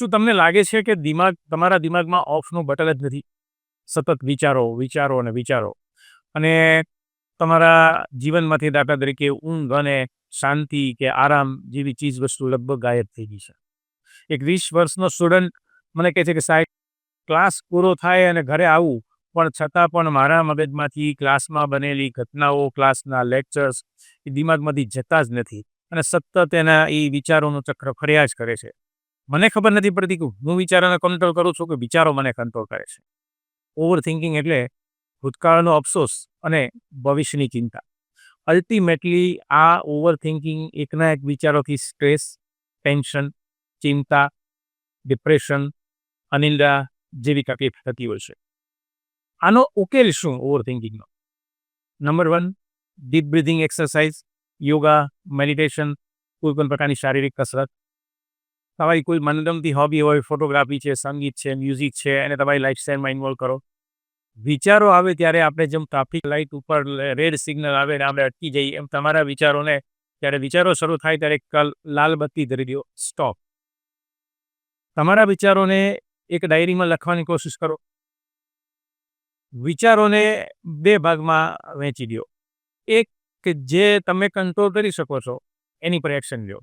શું તમને લાગે છે કે દિમાગ, તમારા દિમાગમાં ઓફનું બટન જ નથી? સતત વિચારો વિચારો અને વિચારો. અને તમારા જીવનમાંથી દાખલા તરીકે ઊંઘ અને શાંતિ કે આરામ જેવી ચીજ વસ્તુ લગભગ ગાયબ થઈ ગઈ છે. એક વીસ વર્ષનો સ્ટુડન્ટ મને કહે છે કે સાહેબ, ક્લાસ પૂરો થાય અને ઘરે આવું, પણ છતાં પણ મારા મગજમાંથી ક્લાસમાં બનેલી ઘટનાઓ, ક્લાસના લેક્ચર્સ, એ દિમાગમાંથી જતા જ નથી. અને સતત એના એ વિચારોનું ચક્ર ફર્યા જ કરે છે. મને ખબર નથી પડતી કે હું વિચારોને કંટ્રોલ કરું છું કે વિચારો મને કંટ્રોલ કરે છે. ઓવર થિંકિંગ એટલે ભૂતકાળનો અફસોસ અને ભવિષ્યની ચિંતા. અલ્ટિમેટલી આ ઓવર થિંકિંગ એકના એક વિચારોથી સ્ટ્રેસ ટેન્શન ચિંતા ડિપ્રેશન અનિંદા જેવી તકલીફ થતી હોય છે. આનો ઉકેલ શું over થિંકિંગનો number one deep breathing exercise yoga meditation કોઈ પણ પ્રકારની શારીરિક કસરત તમારી કોઈ મનગમતી હોબી હોય ફોટોગ્રાફી છે, સંગીત છે મ્યુઝિક છે, એને તમારી લાઈફસ્ટાઈલમાં ઇન્વોલ્વ કરો. વિચારો આવે ત્યારે આપણે જેમ ટ્રાફિક લાઇટ ઉપર રેડ સિગ્નલ આવે ને આપણે અટકી જઈએ, એમ તમારા વિચારોને જ્યારે વિચારો શરૂ થાય ત્યારે કલ, લાલ બત્તી ધરી દો સ્ટોપ તમારા વિચારોને એક ડાયરીમાં લખવાની કોશિશ કરો. વિચારોને બે ભાગમાં વહેંચી દો. એક કે જે તમે કંટ્રોલ કરી શકો છો, એની પર એક્શન લ્યો.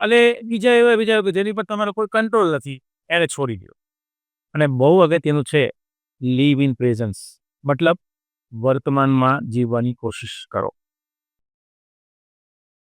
અને બીજા એવા, બીજા જેની પર તમારો કોઈ કંટ્રોલ નથી, એને છોડી દો અને બહુ અગત્યનું છે લીવ ઇન પ્રેઝન્સ મતલબ વર્તમાનમાં જીવવાની કોશિશ કરો.